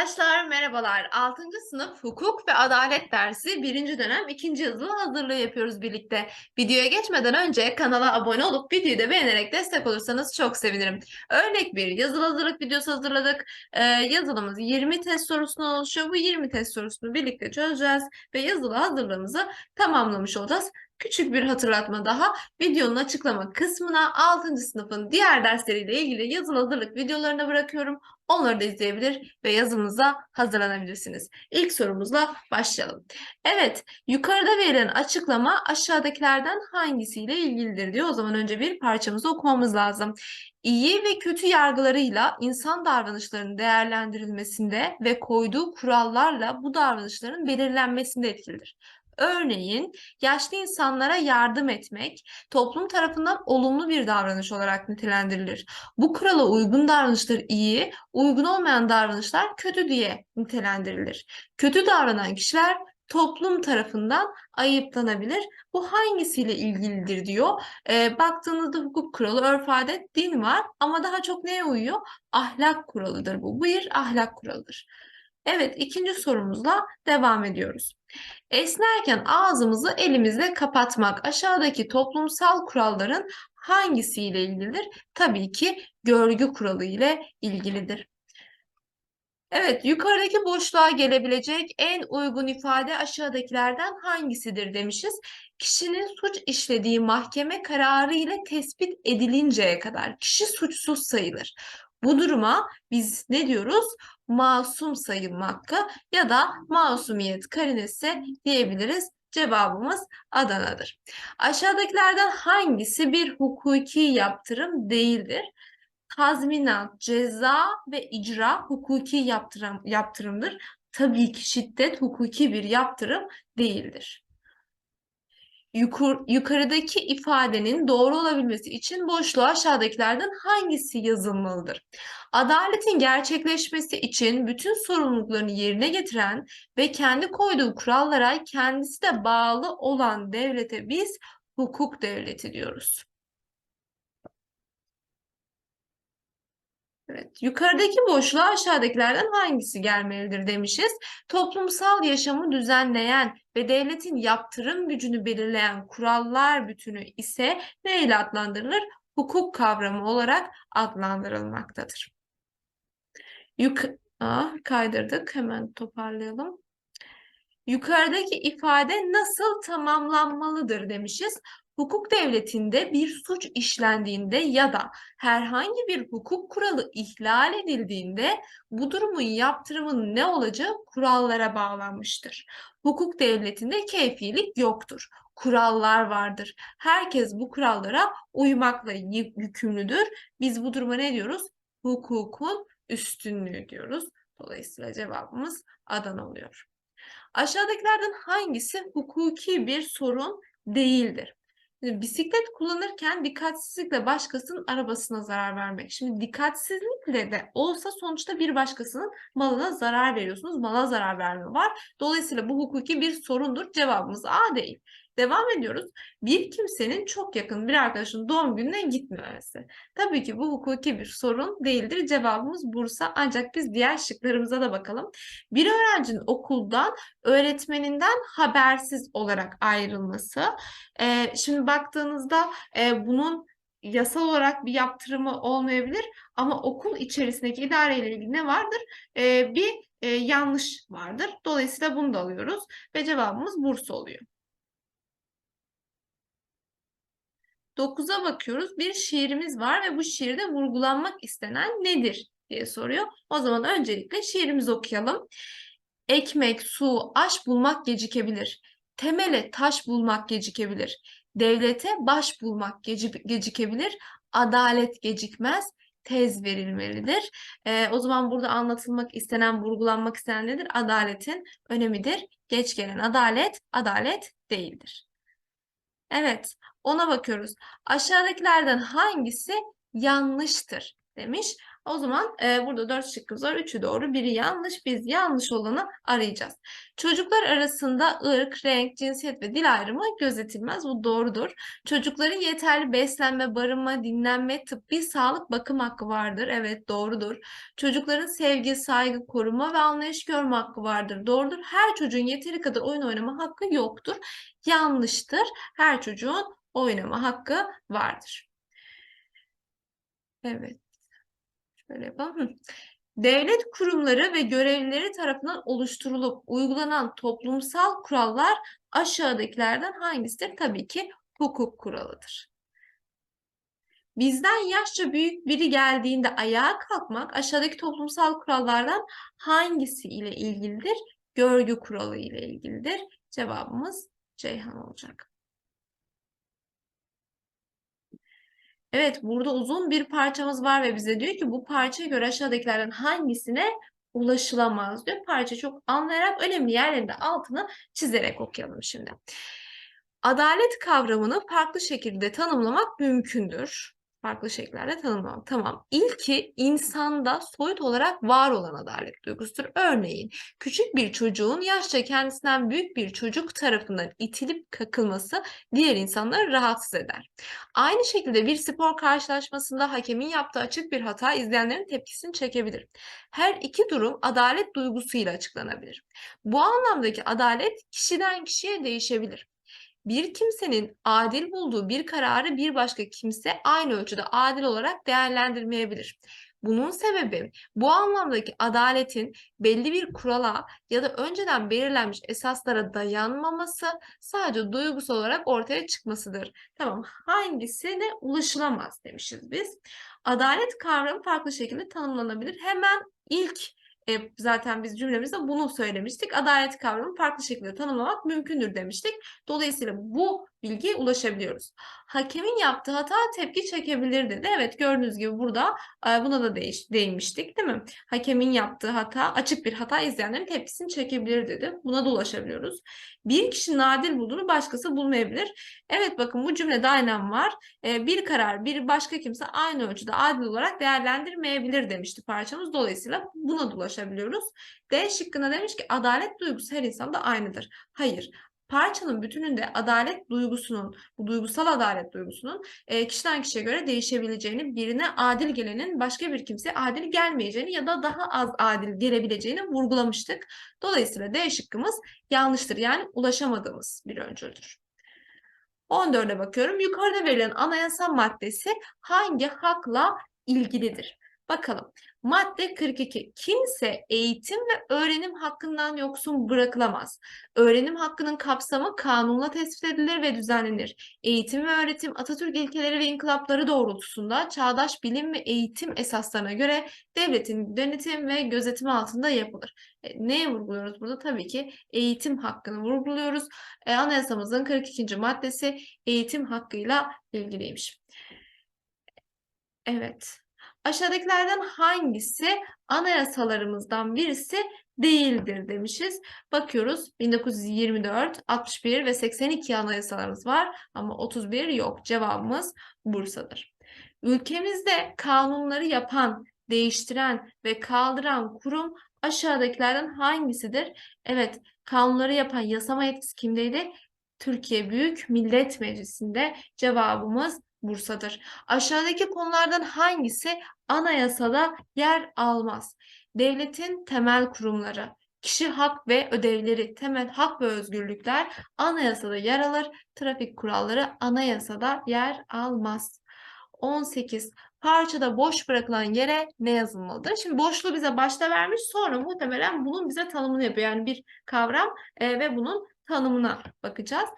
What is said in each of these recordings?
Arkadaşlar merhabalar. 6. sınıf hukuk ve adalet dersi 1. dönem 2. yazılı hazırlığı yapıyoruz birlikte. Videoya geçmeden önce kanala abone olup videoyu da beğenerek destek olursanız çok sevinirim. Örnek bir yazılı hazırlık videosu hazırladık. Ee, yazılımız 20 test sorusundan oluşuyor. Bu 20 test sorusunu birlikte çözeceğiz ve yazılı hazırlığımızı tamamlamış olacağız. Küçük bir hatırlatma daha. Videonun açıklama kısmına 6. sınıfın diğer dersleriyle ilgili yazılı hazırlık videolarını bırakıyorum. Onları da izleyebilir ve yazınıza hazırlanabilirsiniz. İlk sorumuzla başlayalım. Evet, yukarıda verilen açıklama aşağıdakilerden hangisiyle ilgilidir diyor. O zaman önce bir parçamızı okumamız lazım. İyi ve kötü yargılarıyla insan davranışlarının değerlendirilmesinde ve koyduğu kurallarla bu davranışların belirlenmesinde etkilidir. Örneğin yaşlı insanlara yardım etmek toplum tarafından olumlu bir davranış olarak nitelendirilir. Bu kurala uygun davranışlar iyi, uygun olmayan davranışlar kötü diye nitelendirilir. Kötü davranan kişiler toplum tarafından ayıplanabilir. Bu hangisiyle ilgilidir diyor. E, baktığınızda hukuk kuralı, örf adet, din var ama daha çok neye uyuyor? Ahlak kuralıdır bu. Bu bir ahlak kuralıdır. Evet, ikinci sorumuzla devam ediyoruz. Esnerken ağzımızı elimizle kapatmak aşağıdaki toplumsal kuralların hangisiyle ilgilidir? Tabii ki görgü kuralı ile ilgilidir. Evet, yukarıdaki boşluğa gelebilecek en uygun ifade aşağıdakilerden hangisidir demişiz. Kişinin suç işlediği mahkeme kararı ile tespit edilinceye kadar kişi suçsuz sayılır. Bu duruma biz ne diyoruz? Masum sayılma hakkı ya da masumiyet karinesi diyebiliriz. Cevabımız Adana'dır. Aşağıdakilerden hangisi bir hukuki yaptırım değildir? Tazminat, ceza ve icra hukuki yaptırım, yaptırımdır. Tabii ki şiddet hukuki bir yaptırım değildir. Yukur, yukarıdaki ifadenin doğru olabilmesi için boşluğa aşağıdakilerden hangisi yazılmalıdır? Adaletin gerçekleşmesi için bütün sorumluluklarını yerine getiren ve kendi koyduğu kurallara kendisi de bağlı olan devlete biz hukuk devleti diyoruz. Evet, yukarıdaki boşluğa aşağıdakilerden hangisi gelmelidir demişiz. Toplumsal yaşamı düzenleyen ve devletin yaptırım gücünü belirleyen kurallar bütünü ise ne adlandırılır? Hukuk kavramı olarak adlandırılmaktadır. Yuk ah, kaydırdık. Hemen toparlayalım. Yukarıdaki ifade nasıl tamamlanmalıdır demişiz. Hukuk devletinde bir suç işlendiğinde ya da herhangi bir hukuk kuralı ihlal edildiğinde bu durumun yaptırımının ne olacağı kurallara bağlanmıştır. Hukuk devletinde keyfilik yoktur. Kurallar vardır. Herkes bu kurallara uymakla yükümlüdür. Biz bu duruma ne diyoruz? Hukukun üstünlüğü diyoruz. Dolayısıyla cevabımız Adana oluyor. Aşağıdakilerden hangisi hukuki bir sorun değildir? Bisiklet kullanırken dikkatsizlikle başkasının arabasına zarar vermek. Şimdi dikkatsizlikle de olsa sonuçta bir başkasının malına zarar veriyorsunuz. Mala zarar verme var. Dolayısıyla bu hukuki bir sorundur. Cevabımız A değil. Devam ediyoruz. Bir kimsenin çok yakın bir arkadaşın doğum gününe gitmemesi. Tabii ki bu hukuki bir sorun değildir. Cevabımız Bursa ancak biz diğer şıklarımıza da bakalım. Bir öğrencinin okuldan öğretmeninden habersiz olarak ayrılması. Ee, şimdi baktığınızda e, bunun yasal olarak bir yaptırımı olmayabilir ama okul içerisindeki idareyle ilgili ne vardır? Ee, bir e, yanlış vardır. Dolayısıyla bunu da alıyoruz ve cevabımız Bursa oluyor. 9'a bakıyoruz. Bir şiirimiz var ve bu şiirde vurgulanmak istenen nedir diye soruyor. O zaman öncelikle şiirimizi okuyalım. Ekmek, su, aş bulmak gecikebilir. Temele taş bulmak gecikebilir. Devlete baş bulmak gecikebilir. Adalet gecikmez tez verilmelidir. Ee, o zaman burada anlatılmak istenen, vurgulanmak istenen nedir? Adaletin önemidir. Geç gelen adalet, adalet değildir. Evet, ona bakıyoruz. Aşağıdakilerden hangisi yanlıştır demiş. O zaman e, burada dört şıkkımız var. Üçü doğru, biri yanlış. Biz yanlış olanı arayacağız. Çocuklar arasında ırk, renk, cinsiyet ve dil ayrımı gözetilmez. Bu doğrudur. Çocukların yeterli beslenme, barınma, dinlenme, tıbbi sağlık, bakım hakkı vardır. Evet doğrudur. Çocukların sevgi, saygı, koruma ve anlayış görme hakkı vardır. Doğrudur. Her çocuğun yeteri kadar oyun oynama hakkı yoktur. Yanlıştır. Her çocuğun oynama hakkı vardır. Evet. Hı. Devlet kurumları ve görevlileri tarafından oluşturulup uygulanan toplumsal kurallar aşağıdakilerden hangisidir? Tabii ki hukuk kuralıdır. Bizden yaşça büyük biri geldiğinde ayağa kalkmak aşağıdaki toplumsal kurallardan hangisi ile ilgilidir? Görgü kuralı ile ilgilidir. Cevabımız Ceyhan olacak. Evet, burada uzun bir parçamız var ve bize diyor ki bu parçaya göre aşağıdakilerden hangisine ulaşılamaz diyor. Parça çok anlayarak önemli yerlerinde altını çizerek okuyalım şimdi. Adalet kavramını farklı şekilde tanımlamak mümkündür. Farklı şekillerde tanımlamak. Tamam. İlki insanda soyut olarak var olan adalet duygusudur. Örneğin küçük bir çocuğun yaşça kendisinden büyük bir çocuk tarafından itilip kakılması diğer insanları rahatsız eder. Aynı şekilde bir spor karşılaşmasında hakemin yaptığı açık bir hata izleyenlerin tepkisini çekebilir. Her iki durum adalet duygusuyla açıklanabilir. Bu anlamdaki adalet kişiden kişiye değişebilir. Bir kimsenin adil bulduğu bir kararı bir başka kimse aynı ölçüde adil olarak değerlendirmeyebilir. Bunun sebebi bu anlamdaki adaletin belli bir kurala ya da önceden belirlenmiş esaslara dayanmaması sadece duygusal olarak ortaya çıkmasıdır. Tamam hangisine ulaşılamaz demişiz biz. Adalet kavramı farklı şekilde tanımlanabilir. Hemen ilk e, zaten biz cümlemizde bunu söylemiştik. Adalet kavramı farklı şekilde tanımlamak mümkündür demiştik. Dolayısıyla bu bilgiye ulaşabiliyoruz. Hakemin yaptığı hata tepki çekebilir dedi. Evet gördüğünüz gibi burada e, buna da değiş, değinmiştik değil mi? Hakemin yaptığı hata açık bir hata izleyenlerin tepkisini çekebilir dedi. Buna da ulaşabiliyoruz. Bir kişinin adil bulduğunu başkası bulmayabilir. Evet bakın bu cümlede aynen var. E, bir karar bir başka kimse aynı ölçüde adil olarak değerlendirmeyebilir demişti parçamız. Dolayısıyla buna da ulaşabiliyoruz. D şıkkına demiş ki adalet duygusu her insanda aynıdır. Hayır parçanın bütününde adalet duygusunun, bu duygusal adalet duygusunun e, kişiden kişiye göre değişebileceğini, birine adil gelenin başka bir kimseye adil gelmeyeceğini ya da daha az adil gelebileceğini vurgulamıştık. Dolayısıyla D şıkkımız yanlıştır. Yani ulaşamadığımız bir öncüldür. 14'e bakıyorum. Yukarıda verilen anayasa maddesi hangi hakla ilgilidir? Bakalım. Madde 42. Kimse eğitim ve öğrenim hakkından yoksun bırakılamaz. Öğrenim hakkının kapsamı kanunla tespit edilir ve düzenlenir. Eğitim ve öğretim Atatürk ilkeleri ve inkılapları doğrultusunda çağdaş bilim ve eğitim esaslarına göre devletin denetim ve gözetimi altında yapılır. E, neye vurguluyoruz burada? Tabii ki eğitim hakkını vurguluyoruz. E, anayasamızın 42. maddesi eğitim hakkıyla ilgiliymiş. Evet. Aşağıdakilerden hangisi anayasalarımızdan birisi değildir demişiz. Bakıyoruz 1924, 61 ve 82 anayasalarımız var ama 31 yok. Cevabımız Bursa'dır. Ülkemizde kanunları yapan, değiştiren ve kaldıran kurum aşağıdakilerden hangisidir? Evet, kanunları yapan yasama yetkisi kimdeydi? Türkiye Büyük Millet Meclisi'nde cevabımız Bursa'dır. Aşağıdaki konulardan hangisi anayasada yer almaz? Devletin temel kurumları, kişi hak ve ödevleri, temel hak ve özgürlükler anayasada yer alır. Trafik kuralları anayasada yer almaz. 18. Parçada boş bırakılan yere ne yazılmalıdır? Şimdi boşluğu bize başta vermiş sonra muhtemelen bunun bize tanımını yapıyor. Yani bir kavram e, ve bunun tanımına bakacağız.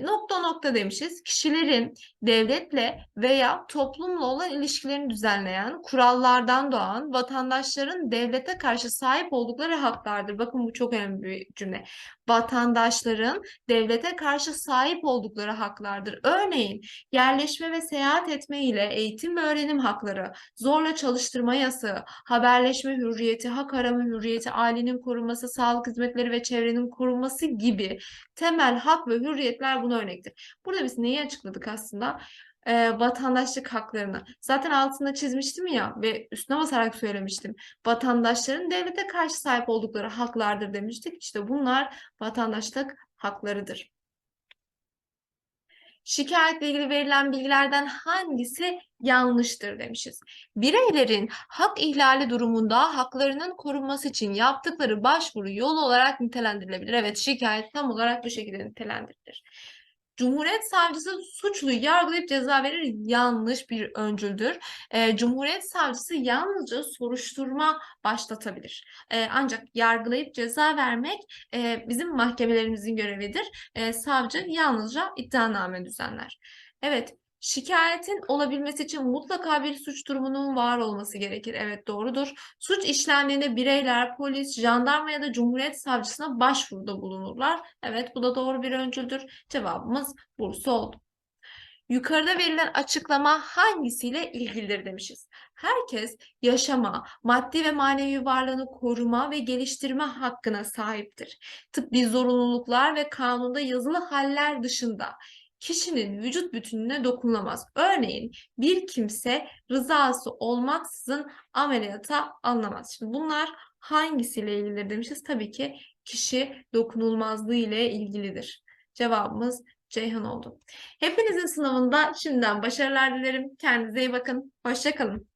Nokta nokta demişiz. Kişilerin devletle veya toplumla olan ilişkilerini düzenleyen, kurallardan doğan, vatandaşların devlete karşı sahip oldukları haklardır. Bakın bu çok önemli bir cümle. Vatandaşların devlete karşı sahip oldukları haklardır. Örneğin yerleşme ve seyahat etme ile eğitim ve öğrenim hakları, zorla çalıştırma yasağı, haberleşme hürriyeti, hak arama hürriyeti, ailenin korunması, sağlık hizmetleri ve çevrenin korunması gibi temel hak ve hürriyetler buna örnektir. Burada biz neyi açıkladık aslında? e, vatandaşlık haklarını. Zaten altında çizmiştim ya ve üstüne basarak söylemiştim. Vatandaşların devlete karşı sahip oldukları haklardır demiştik. İşte bunlar vatandaşlık haklarıdır. Şikayetle ilgili verilen bilgilerden hangisi yanlıştır demişiz. Bireylerin hak ihlali durumunda haklarının korunması için yaptıkları başvuru yolu olarak nitelendirilebilir. Evet, şikayet tam olarak bu şekilde nitelendirilir. Cumhuriyet savcısı suçluyu yargılayıp ceza verir yanlış bir öncüldür. Eee, Cumhuriyet savcısı yalnızca soruşturma başlatabilir. Eee, ancak yargılayıp ceza vermek eee, bizim mahkemelerimizin görevidir. Eee, savcı yalnızca iddianame düzenler. Evet, şikayetin olabilmesi için mutlaka bir suç durumunun var olması gerekir. Evet, doğrudur. Suç işlendiğinde bireyler, polis, jandarma ya da Cumhuriyet savcısına başvuruda bulunurlar. Evet, bu da doğru bir öncüldür. Cevabımız Bursa oldu. Yukarıda verilen açıklama hangisiyle ilgilidir demişiz. Herkes yaşama, maddi ve manevi varlığını koruma ve geliştirme hakkına sahiptir. Tıbbi zorunluluklar ve kanunda yazılı haller dışında kişinin vücut bütününe dokunulamaz. Örneğin bir kimse rızası olmaksızın ameliyata alınamaz. Şimdi bunlar hangisiyle ilgilidir demişiz. Tabii ki kişi dokunulmazlığı ile ilgilidir. Cevabımız Ceyhan oldu. Hepinizin sınavında şimdiden başarılar dilerim. Kendinize iyi bakın. Hoşça kalın.